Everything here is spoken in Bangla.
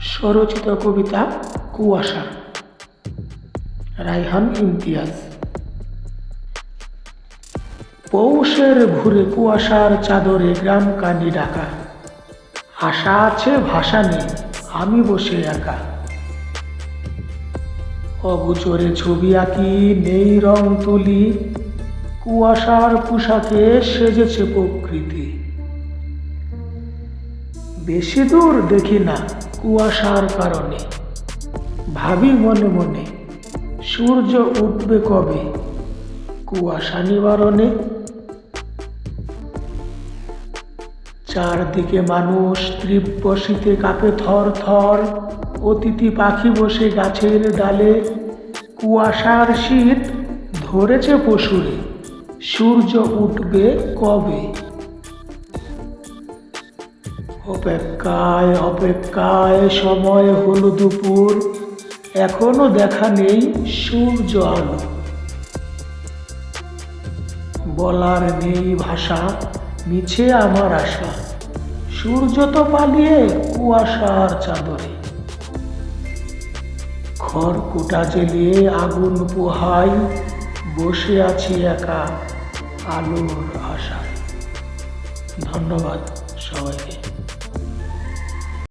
স্বরচিত কবিতা কুয়াশা। রাইহান ইমতিয়াজ। পৌষের ভুরে কুয়াশার চাদরে গ্রাম কান্দি ডাকা আশা আছে, ভাষা নেই, আমি বসে একা। অগুচরে ছবি আঁকি, নেই রং তুলি, কুয়াশার পোশাকে সেজেছে প্রকৃতি। বেশি দূর দেখি না কুয়াশার কারণে। ভাবি মনে মনে, সূর্য উঠবে কবে? কুয়াশা নিবারণে। চারদিকে মানুষ তীব্র শীতে কাঁপে থর থর, অতিথি পাখি বসে গাছের ডালে। কুয়াশার শীত ধরেছে পশুরে, সূর্য উঠবে কবে? অপেক্ষায় অপেক্ষায় সময় হলো দুপুর। এখনও দেখা নেই সূর্য আলো। বলার নেই ভাষা, মিছে আমার আশা। সূর্য তো পালিয়ে কুয়াশার চাদরে। খড় খড়কুটা জ্বেলিয়ে আগুন পোহাই, বসে আছি একা আলোর আশায়। ধন্যবাদ সবাইকে।